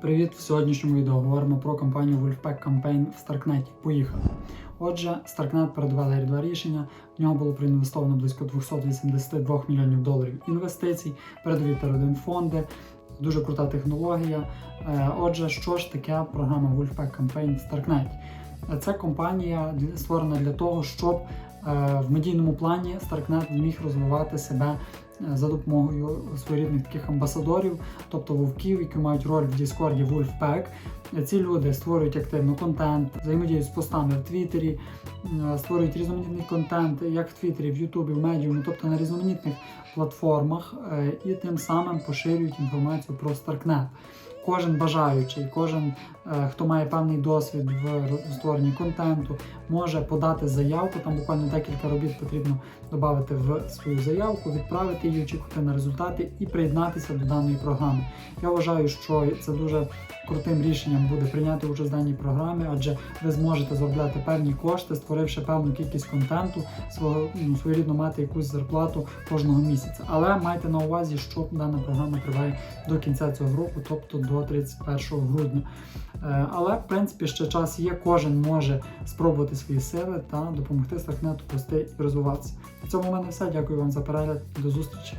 Привіт! В сьогоднішньому відео говоримо про компанію Wolfpack Campaign в Starknet. Поїхали. Отже, передавав Layer 2 рішення. В нього було проінвестовано близько 282 мільйонів доларів інвестицій, передові T1 фонди. Дуже крута технологія. Е, Отже, що ж таке програма Wolfpack Campaign в Starknet? Е, Це компанія створена для того, щоб в медійному плані Starknet міг розвивати себе е, за допомогою своєрідних таких амбасадорів, тобто вовків, які мають роль в Діскорді Wolfpack. Ці люди створюють активно контент, взаємодіють з постами в Твіттері, е, створюють різноманітний контент, як в Твіттері, в Ютубі, в медіумі, тобто на різноманітних платформах, е, і тим самим поширюють інформацію про Starknet. Кожен бажаючий, кожен, е, хто має певний досвід в створенні контенту, може подати заявку. Там буквально декілька робіт потрібно додати в свою заявку, відправити її, очікувати на результати і приєднатися до даної програми. Я вважаю, що це дуже крутим рішенням буде прийняти участь в даній програмі, адже ви зможете заробляти певні кошти, створивши певну кількість контенту, свого ну, своєрідно мати якусь зарплату кожного місяця. Але майте на увазі, що дана програма триває до кінця цього року, тобто до 31 грудня. Е, Але в принципі ще час є, кожен може спробувати свої сили та допомогти Старкнету рости і розвиватися. На цьому в мене все. Дякую вам за перегляд. До зустрічі.